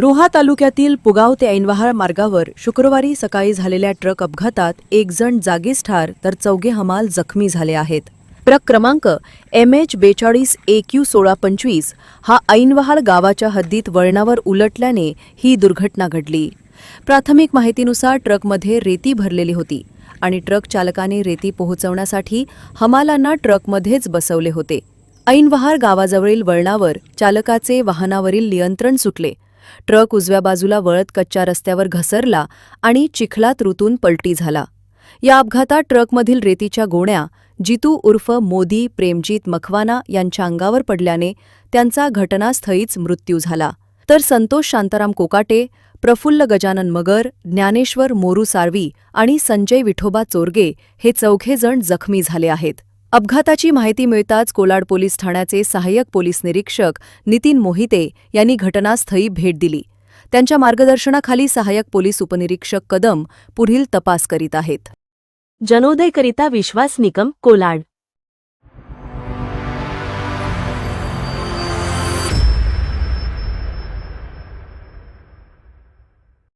रोहा तालुक्यातील पुगाव ते ऐनवहाळ मार्गावर शुक्रवारी सकाळी झालेल्या ट्रक अपघातात एक जण जागीच ठार तर चौघे हमाल जखमी झाले आहेत. ट्रक क्रमांक एम एच बेचाळीस ए क्यू सोळा पंचवीस हा ऐनवहाळ गावाच्या हद्दीत वळणावर उलटल्याने ही दुर्घटना घडली. प्राथमिक माहितीनुसार ट्रकमध्ये रेती भरलेली होती आणि ट्रक चालकाने रेती पोहोचवण्यासाठी हमालांना ट्रकमध्येच बसवले होते. ऐनवहार गावाजवळील वळणावर चालकाचे वाहनावरील नियंत्रण सुटले ट्रक उजव्या बाजूला वळत कच्च्या रस्त्यावर घसरला आणि चिखलात ऋतून पलटी झाला. या अपघातात ट्रकमधील रेतीच्या गोण्या जितू उर्फ मोदी प्रेमजीत मखवाना यांच्या अंगावर पडल्याने त्यांचा घटनास्थळीच मृत्यू झाला. तर संतोष शांताराम कोकाटे प्रफुल्ल गजानन मगर ज्ञानेश्वर मोरू सारवी आणि संजय विठोबा चोरगे हे चौघेजण जखमी झाले आहेत. अपघाताची माहिती मिळताच कोलाड पोलीस ठाण्याचे सहाय्यक पोलीस निरीक्षक नितीन मोहिते यांनी घटनास्थळी भेट दिली. त्यांच्या मार्गदर्शनाखाली सहाय्यक पोलीस उपनिरीक्षक कदम पुढील तपास करीत आहेत. जनोदयकरिता विश्वास निकम कोलाड.